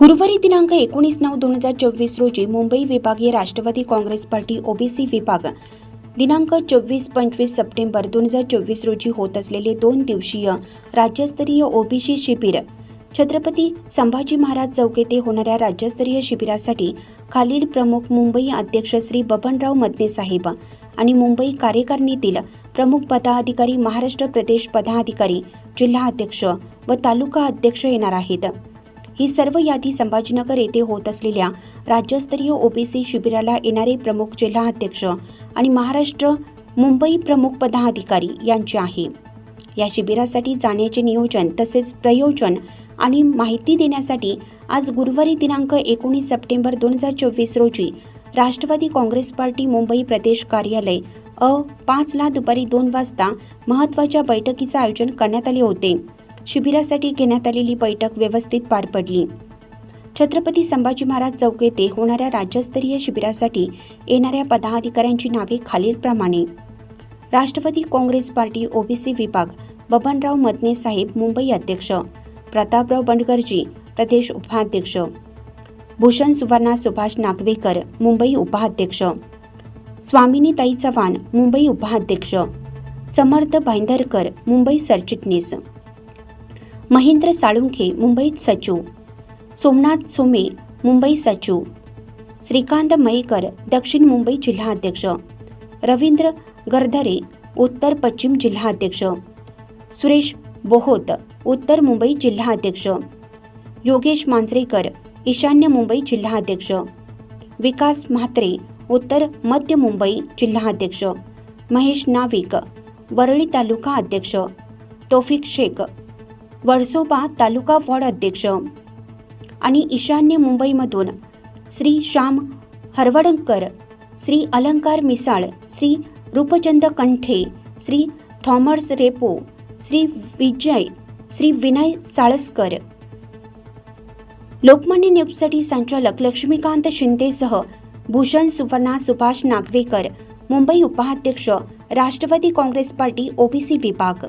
गुरुवारी दिनांक एकोणीस नऊ दोन हजार चोवीस रोजी मुंबई विभागीय राष्ट्रवादी काँग्रेस पार्टी ओबीसी विभाग दिनांक चोवीस पंचवीस सप्टेंबर दोन हजार चोवीस रोजी होत असलेले दोन दिवसीय राज्यस्तरीय ओबीसी शिबिर. छत्रपती संभाजी महाराज चौक येथे होणाऱ्या राज्यस्तरीय शिबिरासाठी खालील प्रमुख मुंबई अध्यक्ष श्री बबनराव मदने साहेब आणि मुंबई कार्यकारिणीतील प्रमुख पदाधिकारी महाराष्ट्र प्रदेश पदाधिकारी जिल्हा अध्यक्ष व तालुका अध्यक्ष येणार आहेत. ही सर्व यादी संभाजीनगर येथे होत असलेल्या राज्यस्तरीय ओबीसी शिबिराला येणारे प्रमुख जिल्हा अध्यक्ष आणि महाराष्ट्र मुंबई प्रमुख पदाधिकारी यांचे आहे. या शिबिरासाठी जाण्याचे नियोजन तसेच प्रयोजन आणि माहिती देण्यासाठी आज गुरुवारी दिनांक एकोणीस सप्टेंबर दोन हजार चोवीस रोजी राष्ट्रवादी काँग्रेस पार्टी मुंबई प्रदेश कार्यालय अ पाचला दुपारी दोन वाजता महत्त्वाच्या बैठकीचं आयोजन करण्यात आले होते. शिबिरासाठी घेण्यात आलेली बैठक व्यवस्थित पार पडली. छत्रपती संभाजी महाराज चौक येथे होणाऱ्या राज्यस्तरीय शिबिरासाठी येणाऱ्या पदाधिकाऱ्यांची नावे खालीलप्रमाणे. राष्ट्रवादी काँग्रेस पार्टी ओबीसी विभाग बबनराव मदने साहेब मुंबई अध्यक्ष प्रतापराव बंडगर्जी प्रदेश उपाध्यक्ष भूषण सुवर्णा सुभाष नागवेकर मुंबई उपाध्यक्ष स्वामिनी ताई चव्हाण मुंबई उपाध्यक्ष समर्थ भाईंदरकर मुंबई सरचिटणीस महेंद्र साळुंखे मुंबईत सचिव सोमनाथ सोमे मुंबई सचिव श्रीकांत मयेकर दक्षिण मुंबई जिल्हाध्यक्ष रवींद्र गरधरे उत्तर पश्चिम जिल्हाध्यक्ष सुरेश बोहोत उत्तर मुंबई जिल्हाध्यक्ष योगेश मांजरेकर ईशान्य मुंबई जिल्हाध्यक्ष विकास म्हात्रे उत्तर मध्य मुंबई जिल्हाध्यक्ष महेश नाविक वरळी तालुका अध्यक्ष. तौफिक शेख वर्सोबा तालुका वॉर्ड अध्यक्ष. आणि ईशान्य मुंबईमधून श्री श्याम हरवडकर श्री अलंकार मिसाळ श्री रूपचंद कंठे श्री थॉमर्स रेपो श्री विजय श्री विनय साळसकर. लोकमान्य न्यूजसाठी संचालक लक्ष्मीकांत शिंदेसह भूषण सुवर्णा सुभाष नागवेकर मुंबई उपाध्यक्ष राष्ट्रवादी काँग्रेस पार्टी ओबीसी विभाग.